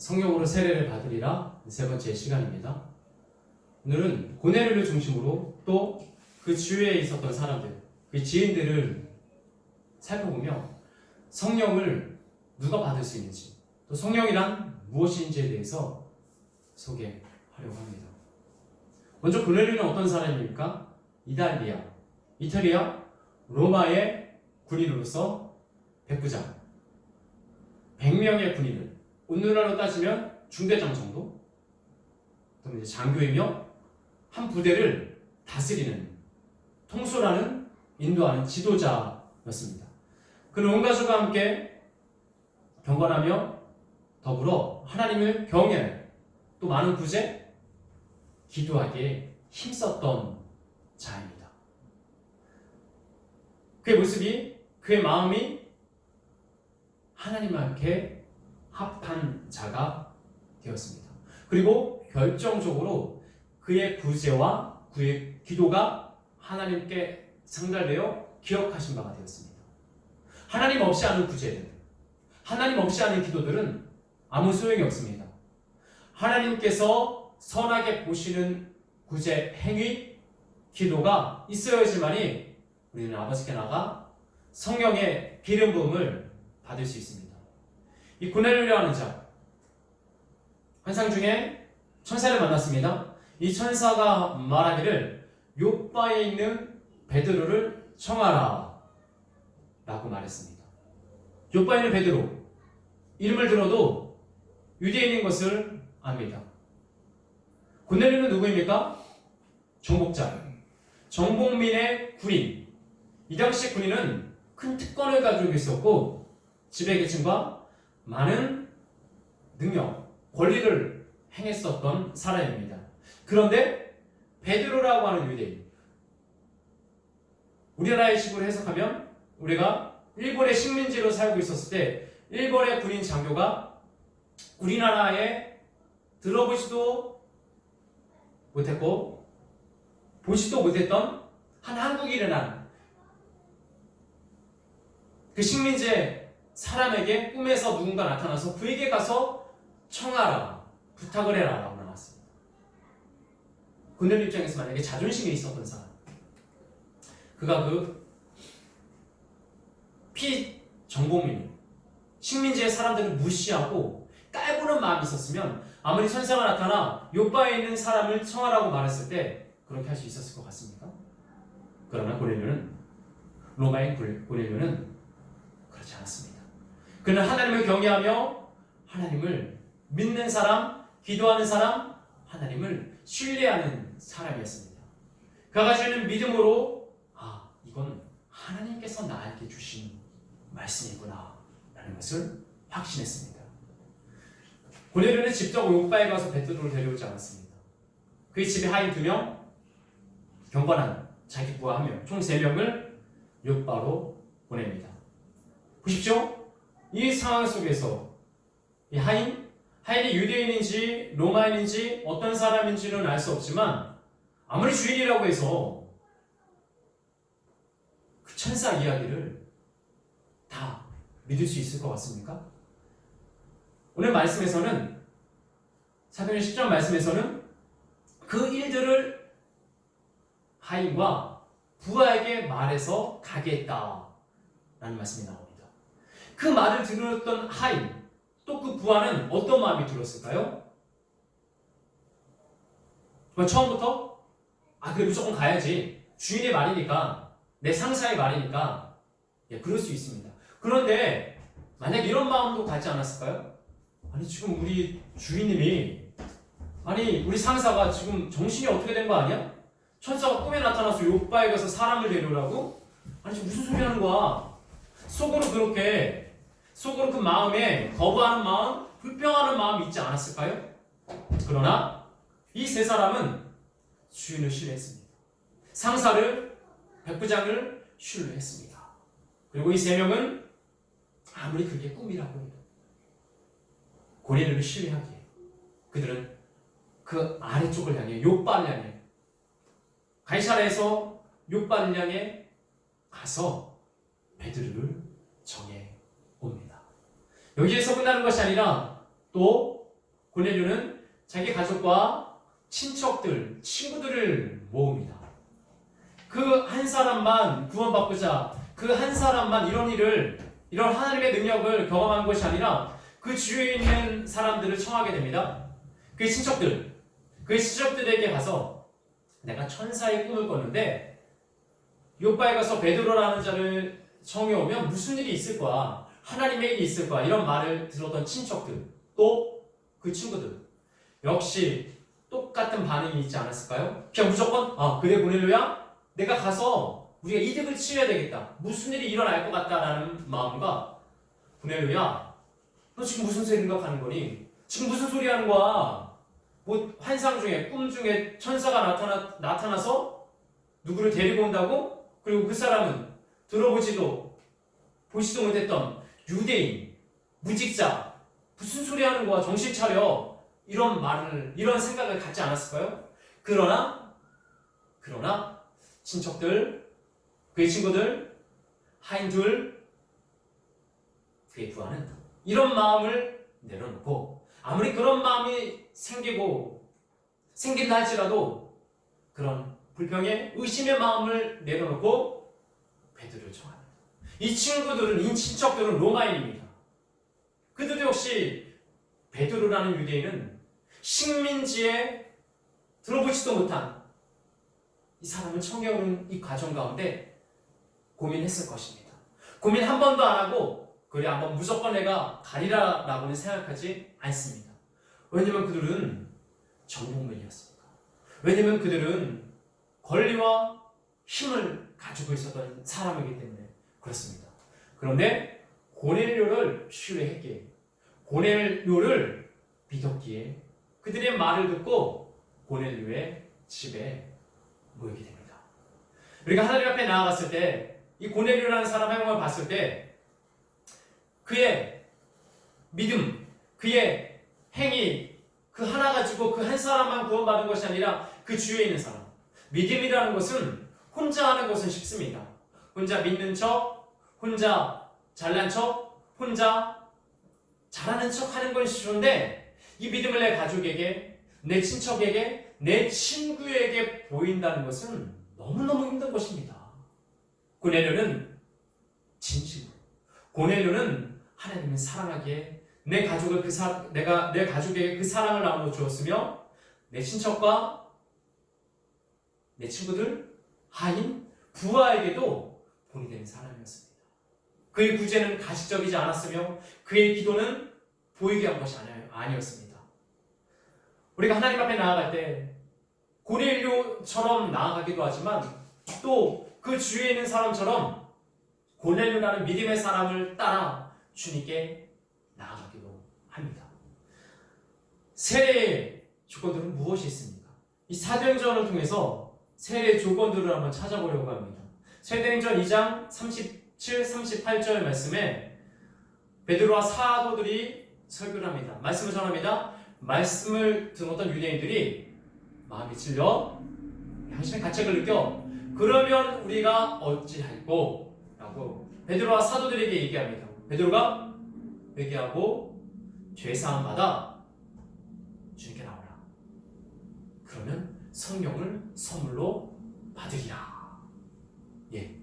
성령으로 세례를 받으리라 세 번째 시간입니다. 오늘은 고넬료를 중심으로 또 그 주위에 있었던 사람들, 그 지인들을 살펴보며 성령을 누가 받을 수 있는지 또 성령이란 무엇인지에 대해서 소개하려고 합니다. 먼저 고넬료는 어떤 사람입니까? 이달리아, 이탈리아, 로마의 군인으로서 백부장, 100명의 군인을 오늘날로 따지면 중대장 정도, 또는 이제 장교이며 한 부대를 다스리는 통솔하는 인도하는 지도자였습니다. 그는 온 가족과 함께 경건하며 더불어 하나님을 경외 또 많은 구제 기도하기에 힘썼던 자입니다. 그의 모습이 그의 마음이 하나님과 함께 합한 자가 되었습니다. 그리고 결정적으로 그의 구제와 그의 기도가 하나님께 상달되어 기억하신 바가 되었습니다. 하나님 없이 하는 구제들, 하나님 없이 하는 기도들은 아무 소용이 없습니다. 하나님께서 선하게 보시는 구제 행위, 기도가 있어야지만이 우리는 아버지께 나가 성령의 기름 부음을 받을 수 있습니다. 이 고넬료라는 자 환상 중에 천사를 만났습니다. 이 천사가 말하기를 요바에 있는 베드로를 청하라 라고 말했습니다. 요바에 있는 베드로 이름을 들어도 유대인인 것을 압니다. 고넬료는 누구입니까? 정복자 정복민의 군인 이 당시 군인은 큰 특권을 가지고 있었고 지배계층과 많은 능력, 권리를 행했었던 사람입니다. 그런데 베드로라고 하는 유대인 우리나라의 식으로 해석하면 우리가 일본의 식민지로 살고 있었을 때 일본의 군인 장교가 우리나라에 들어보지도 못했고 보지도 못했던 한 한국인이란 그 식민지의 사람에게 꿈에서 누군가 나타나서 그에게 가서 청하라 부탁을 해라 라고 나왔습니다. 군대 입장에서 만약에 자존심이 있었던 사람 그가 그 피 정복민 식민지의 사람들을 무시하고 깔보는 마음이 있었으면 아무리 천사가 나타나 요바에 있는 사람을 청하라고 말했을 때 그렇게 할 수 있었을 것 같습니까? 그러나 고넬료는 로마인 고넬료는 그렇지 않았습니다. 그는 하나님을 경외하며 하나님을 믿는 사람, 기도하는 사람, 하나님을 신뢰하는 사람이었습니다. 그가 가지고 있는 믿음으로 아 이건 하나님께서 나에게 주신 말씀이구나 라는 것을 확신했습니다. 고넬료는 직접 요바에 가서 베드로를 데려오지 않았습니다. 그의 집에 하인 두 명, 경건한 자기 부하 한 명, 총 세 명을 요바로 보냅니다. 보십시오. 이 상황 속에서 이 하인, 하인이 유대인인지 로마인인지 어떤 사람인지는 알 수 없지만 아무리 주인이라고 해서 그 천사 이야기를 다 믿을 수 있을 것 같습니까? 오늘 말씀에서는 사도행 10장 말씀에서는 그 일들을 하인과 부하에게 말해서 가게 했다 라는 말씀이 나옵니다. 그 말을 들었던 하인 또그 부하는 어떤 마음이 들었을까요? 처음부터 아 그래 무조건 가야지 주인의 말이니까 내 상사의 말이니까 예, 그럴 수 있습니다. 그런데 만약 이런 마음도 갖지 않았을까요? 아니 지금 우리 주인님이 아니 우리 상사가 지금 정신이 어떻게 된 거 아니야? 천사가 꿈에 나타나서 요바에 가서 사람을 데려오라고? 아니 지금 무슨 소리 하는 거야? 속으로 그렇게 속으로 그 마음에 거부하는 마음, 불평하는 마음이 있지 않았을까요? 그러나 이 세 사람은 주인을 신뢰했습니다. 상사를 백부장을 신뢰했습니다. 그리고 이 세 명은 아무리 그게 꿈이라고 해도 고넬료를 신뢰하기에 그들은 그 아래쪽을 향해 요바를 향해 가이사라에서 요바를 향해 가서 베드로를 정해. 여기에서 끝나는 것이 아니라 또 고넬료는 자기 가족과 친척들, 친구들을 모읍니다. 그 한 사람만 구원받고자 그 한 사람만 이런 일을 이런 하나님의 능력을 경험한 것이 아니라 그 주위에 있는 사람들을 청하게 됩니다. 그의 친척들, 그의 친척들에게 가서 내가 천사의 꿈을 꿨는데 요바에 가서 베드로라는 자를 청해오면 무슨 일이 있을 거야. 하나님의 일이 있을 거야. 이런 말을 들었던 친척들, 또 그 친구들. 역시 똑같은 반응이 있지 않았을까요? 그냥 무조건, 아, 그래, 고넬료야? 내가 가서 우리가 이득을 취해야 되겠다. 무슨 일이 일어날 것 같다라는 마음과 고넬료야, 너 지금 무슨 생각하는 거니? 지금 무슨 소리 하는 거야? 뭐 환상 중에 꿈 중에 천사가 나타나 나타나서 누구를 데리고 온다고? 그리고 그 사람은 들어보지도 보지도 못했던 유대인 무직자 무슨 소리 하는 거야? 정신 차려. 이런 말을 이런 생각을 갖지 않았을까요? 그러나 그러나 친척들 그의 친구들 하인 둘 그의 부하는 이런 마음을 내려놓고 아무리 그런 마음이 생기고 생긴다 할지라도 그런 불평의 의심의 마음을 내려놓고 베드로를 청합니다. 이 친구들은 이 친척들은 로마인입니다. 그들도 역시 베드로라는 유대인은 식민지에 들어보지도 못한 이 사람을 청해오는 이 과정 가운데 고민했을 것입니다. 고민 한 번도 안 하고 그래 한번 무조건 내가 가리라라고는 생각하지 않습니다. 왜냐면 그들은 정복맨이었습니다. 왜냐면 그들은 권리와 힘을 가지고 있었던 사람이기 때문에 그렇습니다. 그런데 고넬료를 신뢰했기에 고넬료를 믿었기에 그들의 말을 듣고 고넬료의 집에 모이게 됩니다. 우리가 하나님 앞에 나아갔을 때 이 고넬료라는 사람 행동을 봤을 때 그의 믿음, 그의 행위 그 하나 가지고 그 한 사람만 구원받은 것이 아니라 그 주위에 있는 사람. 믿음이라는 것은 혼자 하는 것은 쉽습니다. 혼자 믿는 척, 혼자 잘난 척, 혼자 잘하는 척 하는 건 쉬운데 이 믿음을 내 가족에게, 내 친척에게, 내 친구에게 보인다는 것은 너무너무 힘든 것입니다. 고넬료는 진심으로, 고넬료는 하나님을 사랑하기에 내 가족을 그 사, 내가 내 가족에게 그 사랑을 나누어 주었으며 내 친척과 내 친구들, 하인, 부하에게도 본이 되는 사람이었습니다. 그의 구제는 가식적이지 않았으며 그의 기도는 보이게 한 것이 아니- 아니었습니다. 우리가 하나님 앞에 나아갈 때 고넬료처럼 나아가기도 하지만 또 그 주위에 있는 사람처럼 고넬료라는 믿음의 사람을 따라 주님께 나아가기도 합니다. 세례의 조건들은 무엇이 있습니까? 이 사도행전을 통해서 세례의 조건들을 한번 찾아보려고 합니다. 세도행전 2장 37, 38절 말씀에 베드로와 사도들이 설교를 합니다. 말씀을 전합니다. 말씀을 들었던 유대인들이 마음이 찔려 양심의 가책을 느껴 그러면 우리가 어찌할꼬? 라고 베드로와 사도들에게 얘기합니다. 베드로가 회개하고 죄사함 받아 주님께 나오라. 그러면 성령을 선물로 받으리라. 예.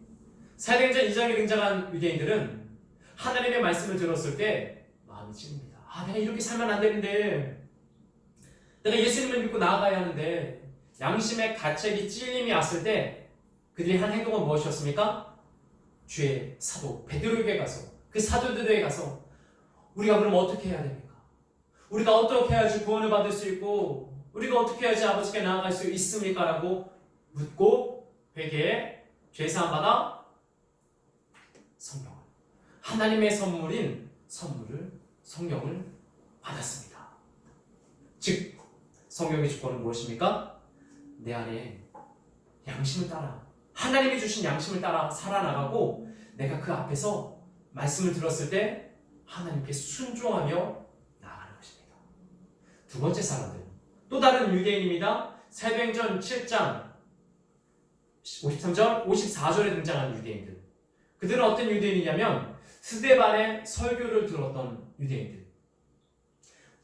사도행전 2장에 등장한 유대인들은 하나님의 말씀을 들었을 때 마음이 찔립니다. 아, 내가 이렇게 살면 안 되는데. 내가 예수님을 믿고 나아가야 하는데. 양심의 가책이 찔림이 왔을 때 그들이 한 행동은 무엇이었습니까? 주의 사도 베드로에게 가서 그 사도들에게 가서 우리가 그럼 어떻게 해야 됩니까? 우리가 어떻게 해야지 구원을 받을 수 있고 우리가 어떻게 해야지 아버지께 나아갈 수 있습니까? 라고 묻고 회개에 죄사함 받아 성령을 하나님의 선물인 선물을 성령을 받았습니다. 즉 성령의 주권은 무엇입니까? 내 안에 양심을 따라 하나님이 주신 양심을 따라 살아나가고 내가 그 앞에서 말씀을 들었을 때 하나님께 순종하며 나아가는 것입니다. 두 번째 사람들 또 다른 유대인입니다. 사도행전 7장 53절, 54절에 등장하는 유대인들. 그들은 어떤 유대인이냐면 스데반의 설교를 들었던 유대인들.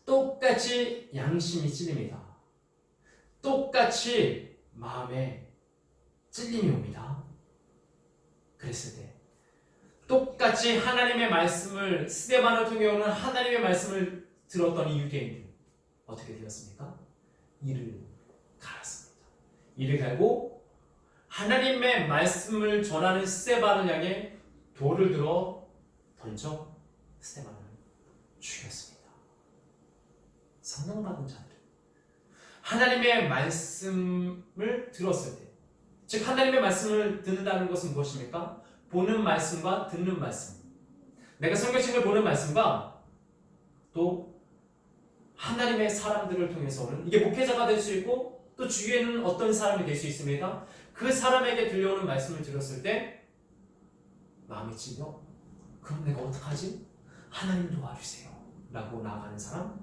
똑같이 양심이 찔립니다. 똑같이 마음에 찔림이 옵니다. 그랬을 때 똑같이 하나님의 말씀을 스데반을 통해 오는 하나님의 말씀을 들었던 이 유대인들 어떻게 되었습니까? 이를 갈았습니다. 이를 갈고 하나님의 말씀을 전하는 스데반을 향해 돌을 들어 던져 스데반을 죽였습니다. 성령 받은 자들 하나님의 말씀을 들었을 때, 즉 하나님의 말씀을 듣는다는 것은 무엇입니까? 보는 말씀과 듣는 말씀. 내가 성경책을 보는 말씀과 또 하나님의 사람들을 통해서 오는 이게 목회자가 될 수 있고 또 주위에는 어떤 사람이 될 수 있습니다. 그 사람에게 들려오는 말씀을 들었을 때 마음이 찔려 그럼 내가 어떡하지? 하나님 도와주세요. 라고 나아가는 사람.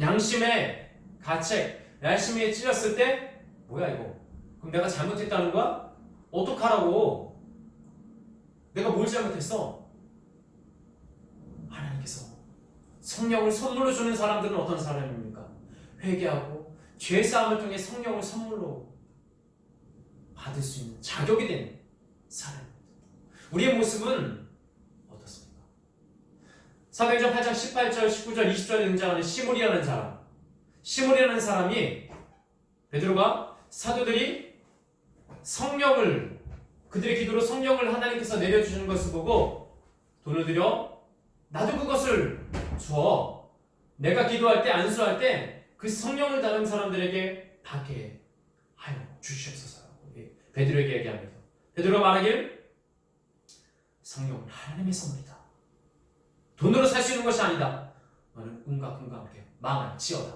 양심의 가책, 양심에 찔렸을 때 뭐야 이거? 그럼 내가 잘못했다는 거야? 어떡하라고? 내가 뭘 잘못했어? 하나님께서 성령을 선물로 주는 사람들은 어떤 사람입니까? 회개하고 죄 사함을 통해 성령을 선물로 받을 수 있는 자격이 된 사람입니다. 우리의 모습은 어떻습니까? 사도행전 8장 18절, 19절, 20절에 등장하는 시므리라는 사람. 시므리라는 사람이 베드로가 사도들이 성령을 그들의 기도로 성령을 하나님께서 내려주시는 것을 보고 돈을 들여 나도 그것을 주어 내가 기도할 때 안수할 때 그 성령을 다른 사람들에게 받게 하여 주시옵소서라고 베드로에게 얘기합니다. 베드로가 말하길 성령은 하나님의 선물이다. 돈으로 살 수 있는 것이 아니다. 너는 꿈과 꿈과 함께 망할지어다.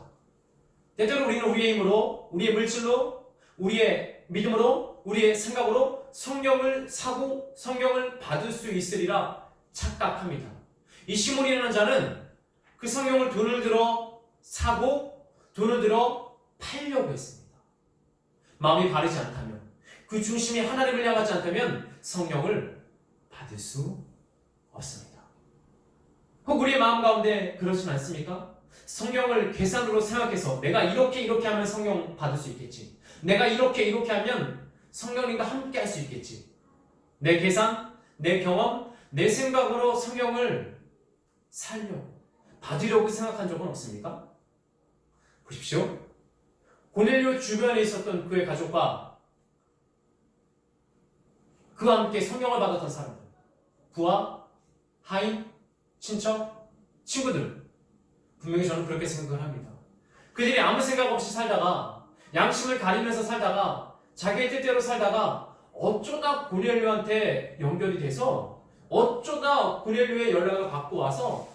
때때로 우리는 우리의 힘으로, 우리의 물질로, 우리의 믿음으로, 우리의 생각으로 성령을 사고 성령을 받을 수 있으리라 착각합니다. 이 시몬이라는 자는 그 성령을 돈을 들어 사고 돈을 들어 팔려고 했습니다. 마음이 바르지 않다면 그 중심이 하나님을 향하지 않다면 성령을 받을 수 없습니다. 혹 우리의 마음 가운데 그렇진 않습니까? 성령을 계산으로 생각해서 내가 이렇게 이렇게 하면 성령 받을 수 있겠지. 내가 이렇게 이렇게 하면 성령님과 함께 할 수 있겠지. 내 계산, 내 경험, 내 생각으로 성령을 살려고, 받으려고 생각한 적은 없습니까? 보십시오. 고넬료 주변에 있었던 그의 가족과 그와 함께 성령을 받았던 사람들, 부하, 하인, 친척, 친구들, 분명히 저는 그렇게 생각을 합니다. 그들이 아무 생각 없이 살다가 양심을 가리면서 살다가 자기의 뜻대로 살다가 어쩌다 고넬료한테 연결이 돼서 어쩌다 고넬료의 연락을 받고 와서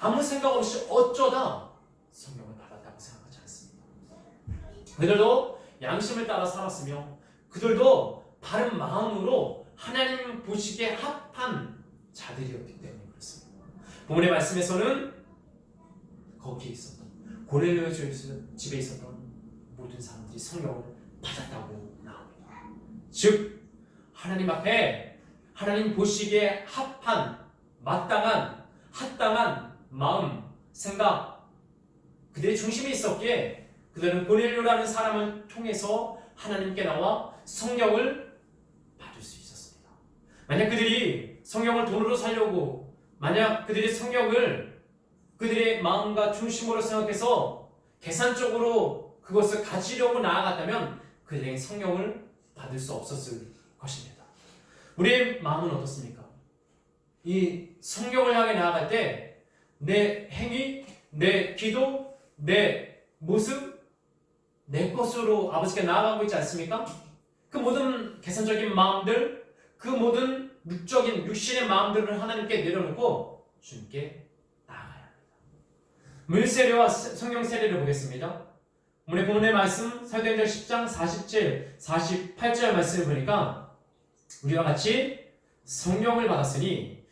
아무 생각 없이 어쩌다 성령을 받았다고 생각하지 않습니다. 그들도 양심을 따라 살았으며 그들도 바른 마음으로 하나님 보시기에 합한 자들이었기 때문에 그렇습니다. 본문의 말씀에서는 거기에 있었던 고넬료 집에 있었던 모든 사람들이 성령을 받았다고 나옵니다. 즉 하나님 앞에 하나님 보시기에 합한 마땅한 합당한 마음, 생각 그들의 중심이 있었기에 그들은 고넬료라는 사람을 통해서 하나님께 나와 성령을. 만약 그들이 성령을 돈으로 살려고 만약 그들이 성령을 그들의 마음과 중심으로 생각해서 계산적으로 그것을 가지려고 나아갔다면 그들에게 성령을 받을 수 없었을 것입니다. 우리의 마음은 어떻습니까? 이 성령을 향해 나아갈 때 내 행위, 내 기도, 내 모습, 내 것으로 아버지께 나아가고 있지 않습니까? 그 모든 계산적인 마음들, 그 모든 육적인 육신의 마음들을 하나님께 내려놓고 주님께 나아가야 합니다. 물세례와 성령 세례를 보겠습니다. 오늘 본문의 말씀 사도행전 10장 47, 48절 말씀을 보니까 우리와 같이 성령을 받았으니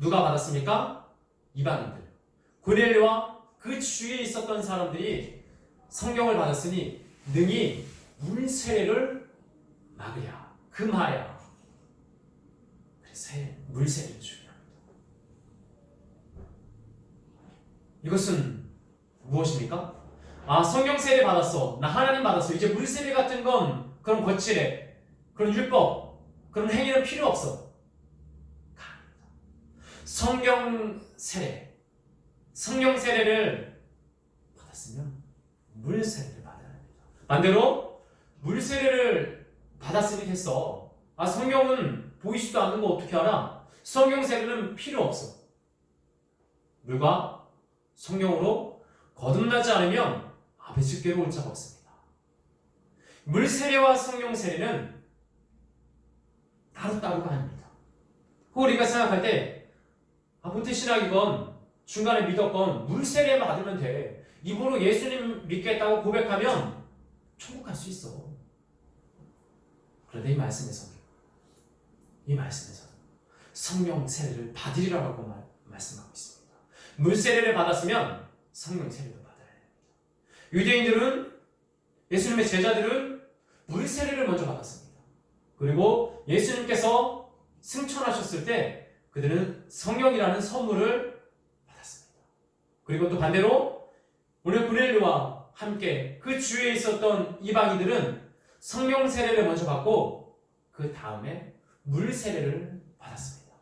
누가 받았습니까? 이방인들. 고넬료와 그 주위에 있었던 사람들이 성령을 받았으니 능히 물세례를 막으랴. 금하랴. 그래서 물세례를 중요합니다. 이것은 무엇입니까? 아 성경 세례 받았어. 나 하나님 받았어. 이제 물 세례 같은 건 그런 거칠해. 그런 율법, 그런 행위는 필요 없어. 성경 세례, 성령 세례를 받았으면 물 세례를 받아야 합니다. 반대로 물 세례를 받았으니 됐어. 아 성경은 보이지도 않는 거 어떻게 알아? 성경 세례는 필요 없어. 물과 성령으로 거듭나지 않으면 아버지께로 올 자가 없습니다. 물 세례와 성령 세례는 따로따로가 아닙니다. 혹 우리가 생각할 때, 아, 모태신학이건 중간에 믿었건 물 세례 받으면 돼. 입으로 예수님 믿겠다고 고백하면 천국 갈 수 있어. 그런데 이 말씀에서, 이 말씀에서 성령 세례를 받으리라고 말, 말씀하고 있습니다. 물 세례를 받았으면 성령 세례도 받아야 됩니다. 유대인들은 예수님의 제자들은 물 세례를 먼저 받았습니다. 그리고 예수님께서 승천하셨을 때 그들은 성령이라는 선물을 받았습니다. 그리고 또 반대로 오늘 브렐루와 함께 그 주위에 있었던 이방인들은 성령 세례를 먼저 받고 그 다음에 물 세례를 받았습니다.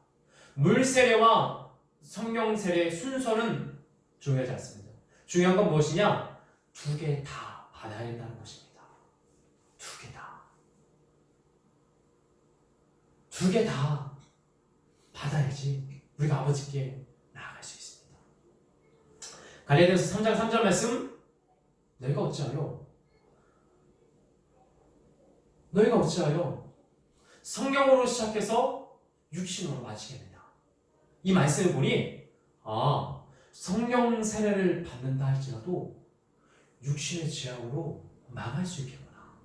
물 세례와 성령 세례의 순서는 중요하지 않습니다. 중요한 건 무엇이냐? 두 개 다 받아야 된다는 것입니다. 두 개 다. 두 개 다 받아야지 우리가 아버지께 나아갈 수 있습니다. 갈라디아서 3장 3절 말씀 너희가 어찌하여 너희가 어찌하여 성경으로 시작해서 육신으로 마치겠느냐 이 말씀을 보니 아 성령 세례를 받는다 할지라도 육신의 죄악으로 망할 수 있겠구나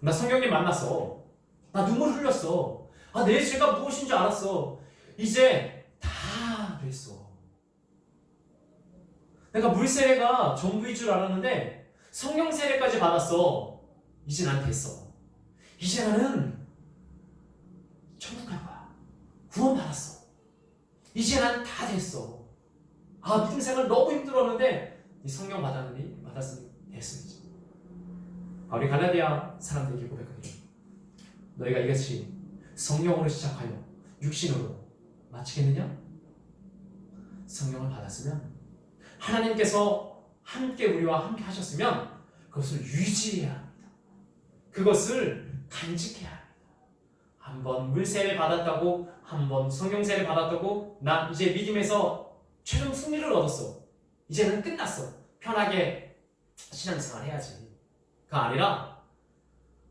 나 성경님 만났어 나 눈물 흘렸어 아, 내 죄가 무엇인 줄 알았어. 이제 다 됐어. 내가 물세례가 전부인 줄 알았는데 성령 세례까지 받았어. 이제 난 됐어. 이제 나는 천국 갈 거야. 구원 받았어. 이제 난 다 됐어. 아, 믿음 생활 너무 힘들었는데 이 성령 받았니? 받았으니 됐어 이제. 아, 우리 갈라디아 사람들에게 고백하기를 너희가 이같이 성령으로 시작하여 육신으로 마치겠느냐? 성령을 받았으면 하나님께서 함께 우리와 함께 하셨으면 그것을 유지해야 합니다. 그것을 간직해야 합니다. 한 번 물세를 받았다고 한 번 성령세를 받았다고 나 이제 믿음에서 최종 승리를 얻었어. 이제는 끝났어. 편하게 신앙생활 해야지. 그 아니라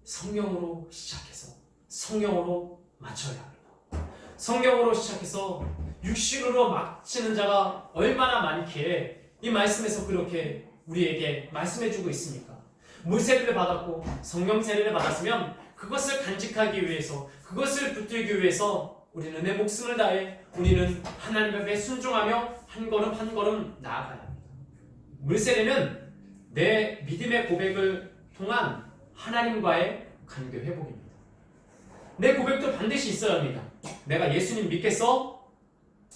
성령으로 시작해서 성령으로 맞춰야 합니다. 성경으로 시작해서 육신으로 막치는 자가 얼마나 많기에 이 말씀에서 그렇게 우리에게 말씀해주고 있습니까? 물세례를 받았고 성령 세례를 받았으면 그것을 간직하기 위해서 그것을 붙들기 위해서 우리는 내 목숨을 다해 우리는 하나님 앞에 순종하며 한 걸음 한 걸음 나아가야 합니다. 물세례는 내 믿음의 고백을 통한 하나님과의 관계 회복입니다. 내 고백도 반드시 있어야 합니다. 내가 예수님 믿겠어?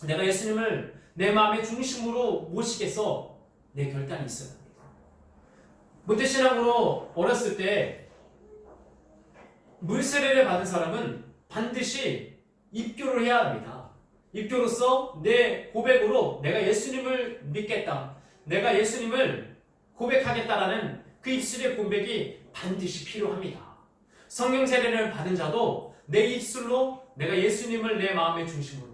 내가 예수님을 내 마음의 중심으로 모시겠어? 내 결단이 있어야 합니다. 모태신앙으로 어렸을 때 물세례를 받은 사람은 반드시 입교를 해야 합니다. 입교로서 내 고백으로 내가 예수님을 믿겠다. 내가 예수님을 고백하겠다라는 그 입술의 고백이 반드시 필요합니다. 성령 세례를 받은 자도 내 입술로 내가 예수님을 내 마음의 중심으로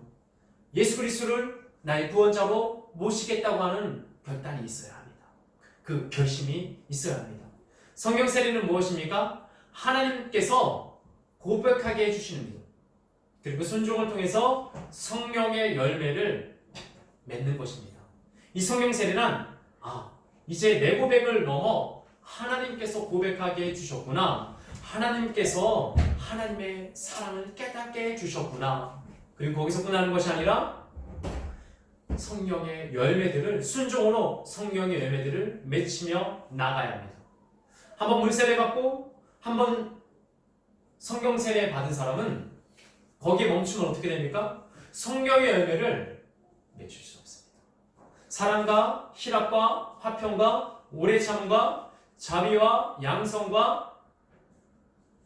예수 그리스도를 나의 구원자로 모시겠다고 하는 결단이 있어야 합니다. 그 결심이 있어야 합니다. 성경 세례는 무엇입니까? 하나님께서 고백하게 해주시는 것 그리고 순종을 통해서 성령의 열매를 맺는 것입니다. 이 성령 세례는 아 이제 내 고백을 넘어 하나님께서 고백하게 해주셨구나. 하나님께서 하나님의 사랑을 깨닫게 해주셨구나. 그리고 거기서 끝나는 것이 아니라 성령의 열매들을 순종으로 성령의 열매들을 맺히며 나가야 합니다. 한번 물세례 받고 한번 성경 세례 받은 사람은 거기에 멈추면 어떻게 됩니까? 성령의 열매를 맺힐 수 없습니다. 사랑과 희락과 화평과 오래 참음과 자비와 양성과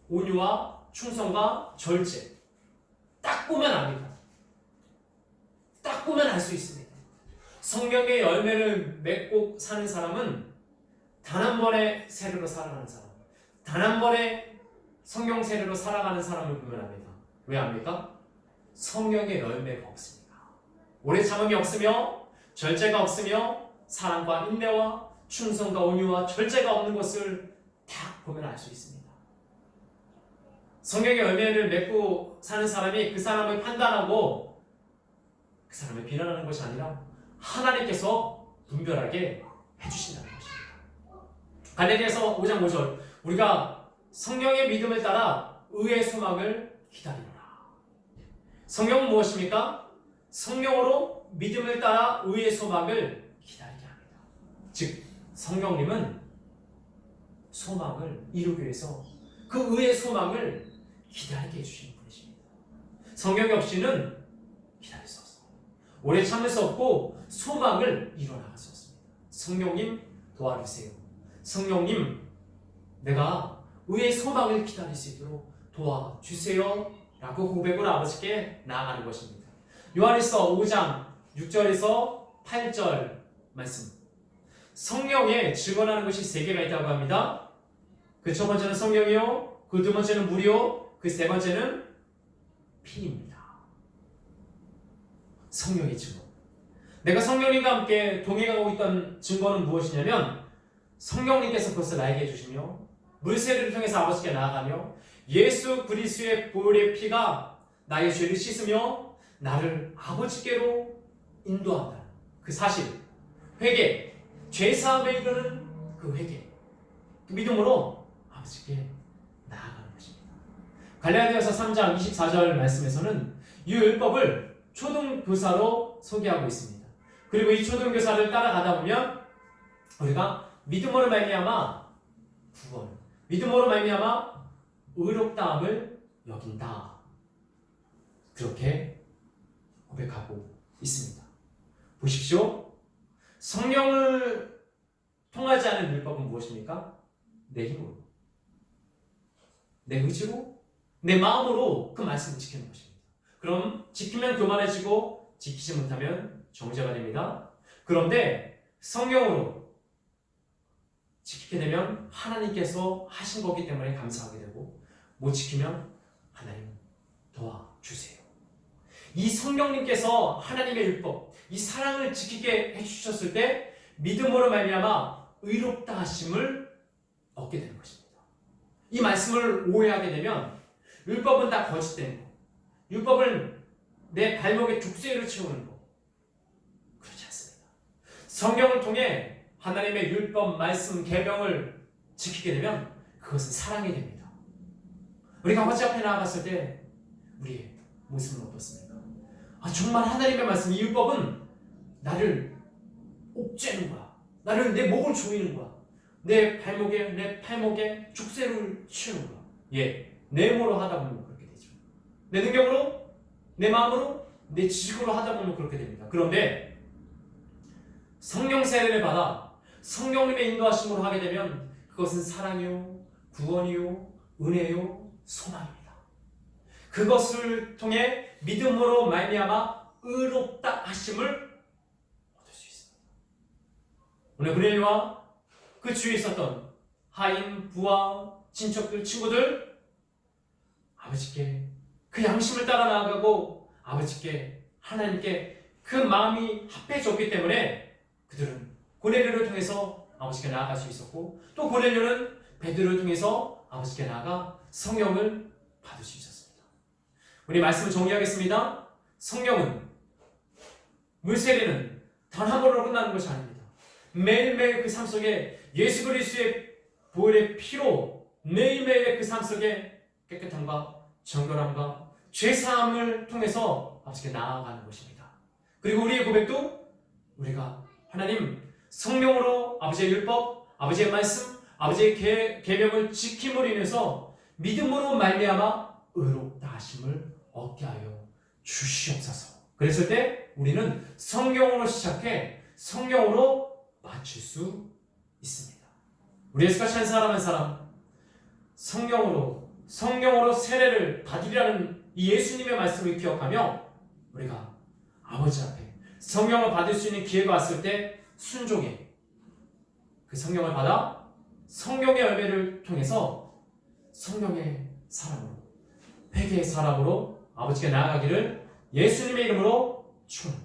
온유와 충성과 절제. 딱 보면 압니다. 딱 보면 알 수 있습니다. 성경의 열매를 맺고 사는 사람은 단 한 번의 세례로 살아가는 사람, 단 한 번의 성경 세례로 살아가는 사람을 압니다. 왜 압니까? 성경의 열매가 없습니다. 오래 참음이 없으며 절제가 없으며 사랑과 인내와 충성과 온유와 절제가 없는 것을 딱 보면 알 수 있습니다. 성경의 열매를 맺고 사는 사람이 그 사람을 판단하고 그 사람을 비난하는 것이 아니라 하나님께서 분별하게 해주신다는 것입니다. 갈레리아서 5장 5절 우리가 성령의 믿음을 따라 의의 소망을 기다리노라. 성경은 무엇입니까? 성령으로 믿음을 따라 의의 소망을 기다리게 합니다. 즉 성령님은 소망을 이루기 위해서 그 의의 소망을 기다리게 해주시는 분이십니다. 성경이 없이는 기다릴 수 없습니다. 오래 참을 수 없고 소망을 이뤄나갈 수 없습니다. 성령님 도와주세요. 성령님 내가 의의 소망을 기다릴 수 있도록 도와주세요. 라고 고백을 아버지께 나아가는 것입니다. 요한일서 5장 6절에서 8절 말씀. 성령에 증언하는 것이 세 개가 있다고 합니다. 그 첫 번째는 성령이요, 그 두 번째는 물이요, 그 세 번째는 피입니다. 성령의 증거. 내가 성령님과 함께 동행하고 있던 증거는 무엇이냐면 성령님께서 그것을 나에게 해주시며 물세례를 통해서 아버지께 나아가며 예수 그리스도의 보혈의 피가 나의 죄를 씻으며 나를 아버지께로 인도한다. 그 사실, 회개, 죄 사함에 이르는 그 회개, 그 믿음으로 아버지께 나아가는 것입니다. 갈라디아서 3장 24절 말씀에서는 이 율법을 초등교사로 소개하고 있습니다. 그리고 이 초등교사를 따라가다 보면 우리가 믿음으로 말미암아 구원, 믿음으로 말미암아 의롭다함을 여긴다. 그렇게 고백하고 있습니다. 보십시오. 성령을 통하지 않은 율법은 무엇입니까? 내 힘으로, 내 의지로, 내 마음으로 그 말씀을 지키는 것입니다. 그럼 지키면 교만해지고 지키지 못하면 정죄가 됩니다. 그런데 성령으로 지키게 되면 하나님께서 하신 거기 때문에 감사하게 되고 못 지키면 하나님 도와주세요. 이 성령님께서 하나님의 율법, 이 사랑을 지키게 해주셨을 때 믿음으로 말미암아 의롭다 하심을 얻게 되는 것입니다. 이 말씀을 오해하게 되면 율법은 다 거짓된 거, 율법은 내 발목에 죽쇠를 채우는 거 그렇지 않습니다. 성경을 통해 하나님의 율법, 말씀, 계명을 지키게 되면 그것은 사랑이 됩니다. 우리가 아버지 앞에 나아갔을 때 우리의 모습은 어떻습니까? 아, 정말 하나님의 말씀, 이 율법은 나를 옥죄는 거야. 나를 내 목을 조이는 거야. 내 발목에, 내 팔목에 죽쇠를 치우는 거야. 예, 내 힘으로 하다 보면 그렇게 되죠. 내 능력으로, 내 마음으로, 내 지식으로 하다 보면 그렇게 됩니다. 그런데 성령 세례를 받아 성령님의 인도하심으로 하게 되면 그것은 사랑이요, 구원이요, 은혜요, 소망입니다. 그것을 통해 믿음으로 말미암아 의롭다 하심을 얻을 수 있습니다. 오늘 브레일과 그 주위에 있었던 하인, 부하, 친척들, 친구들 아버지께 그 양심을 따라 나아가고 아버지께 하나님께 그 마음이 합해졌기 때문에 그들은 고넬료를 통해서 아버지께 나아갈 수 있었고 또 고넬료는 베드로를 통해서 아버지께 나아가 성령을 받을 수 있었습니다. 우리 말씀을 정리하겠습니다. 성령은 물세례는 단 한 번으로 끝나는 것이 아닙니다. 매일매일 그 삶 속에 예수 그리스도의 보혈의 피로 매일매일의 그삶 속에 깨끗함과 정결함과 죄사함을 통해서 아버지께 나아가는 것입니다. 그리고 우리의 고백도 우리가 하나님 성령으로 아버지의 율법, 아버지의 말씀, 아버지의 계, 계명을 지킴으로 인해서 믿음으로 말미암아 의롭다 하심을 얻게 하여 주시옵소서. 그랬을 때 우리는 성경으로 시작해 성령으로 맞출 수 있습니다. 우리 예수같이 한 사람 한 사람 성령으로 성령으로 세례를 받으리라는 이 예수님의 말씀을 기억하며 우리가 아버지 앞에 성령을 받을 수 있는 기회가 왔을 때 순종해 그 성령을 받아 성령의 열매를 통해서 성령의 사람으로 회개의 사람으로 아버지께 나아가기를 예수님의 이름으로 축원합니다.